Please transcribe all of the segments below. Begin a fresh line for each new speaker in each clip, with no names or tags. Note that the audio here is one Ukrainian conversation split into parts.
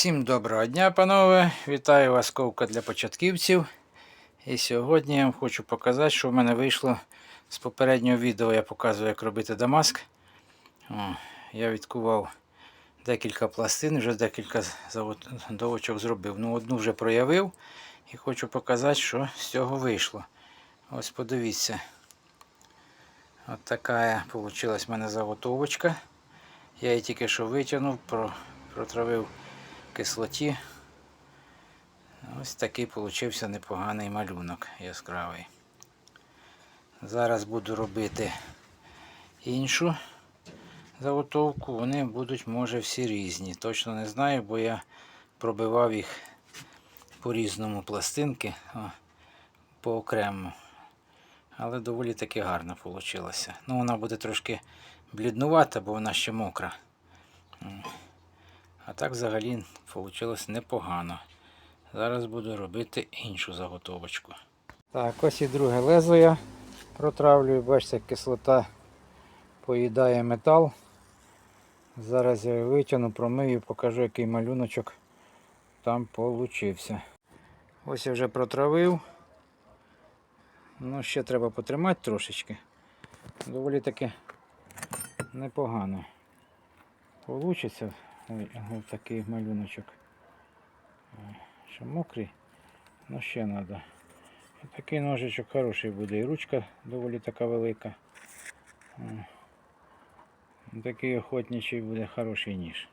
Всім доброго дня, панове! Вітаю вас, ковка для початківців. І сьогодні я вам хочу показати, що в мене вийшло з попереднього відео. Я показую, як робити дамаск. О, я відкував декілька пластин, вже декілька заготовочок зробив. Ну, одну вже проявив і хочу показати, що з цього вийшло. Ось подивіться. От така вийшла в мене заготовочка. Я її тільки що витягнув, протравив кислоті. Ось такий получився непоганий малюнок яскравий. Зараз буду робити іншу заготовку. Вони будуть, може, всі різні. Точно не знаю, бо я пробивав їх по-різному пластинки, по окремо. Але доволі таки гарно вийшло. Ну, вона буде трошки бліднувата, бо вона ще мокра. А так взагалі вийшло непогано. Зараз буду робити іншу заготовочку. Так, ось і друге лезо я протравлюю. Бачите, кислота поїдає метал. Зараз я витягну, промию, покажу, який малюночок там получився. Ось я вже протравив. Ну, ще треба потримати трошечки. Доволі таки непогано. Получиться ой, ось такий малюночок. Що Ще мокрий, ну ще треба. Такий ножичок хороший буде. І ручка доволі така велика. Такий охотничий буде хороший ніж.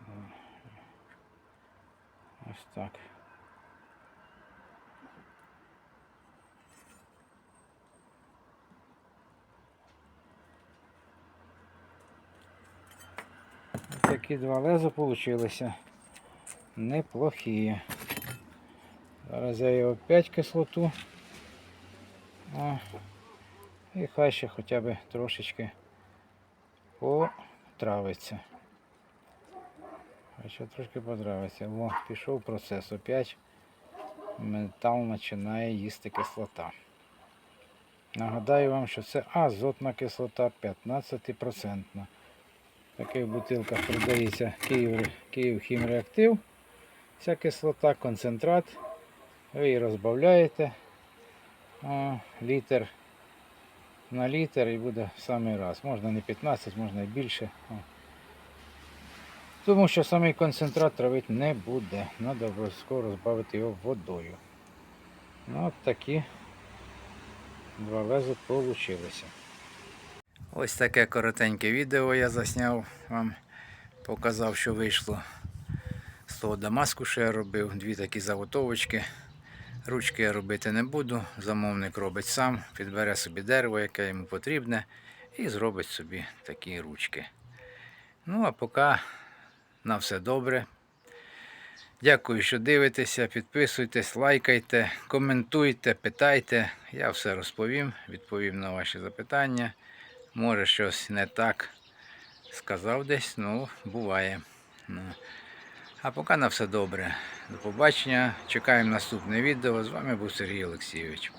О. Ось так. Ось Такі два леза получилися. Неплохі. Зараз я його опять кислоту. О. І хай ще хоча б трошечки потравиться. Хай ще трошки потравиться. О, пішов процес. Опять метал починає їсти кислота. Нагадаю вам, що це азотна кислота 15%. Таких бутилках продається Київ, Київ хімреактив. Ця кислота, концентрат. Ви її розбавляєте о, літр на літр і буде в самий раз. Можна не 15, можна і більше. О. Тому що самий концентрат травити не буде. Треба обов'язково розбавити його водою. Ну, от такі два лези получилися. Ось таке коротеньке відео я засняв вам. Показав, що вийшло з того Дамаску, що я робив. Дві такі заготовочки. Ручки я робити не буду. Замовник робить сам, підбере собі дерево, яке йому потрібне, і зробить собі такі ручки. Ну, а поки на все добре. Дякую, що дивитеся. Підписуйтесь, лайкайте, коментуйте, питайте. Я все розповім, відповім на ваші запитання. Може щось не так сказав десь, ну, буває. Ну. А поки на все добре. До побачення. Чекаємо наступне відео. З вами був Сергій Олексійович.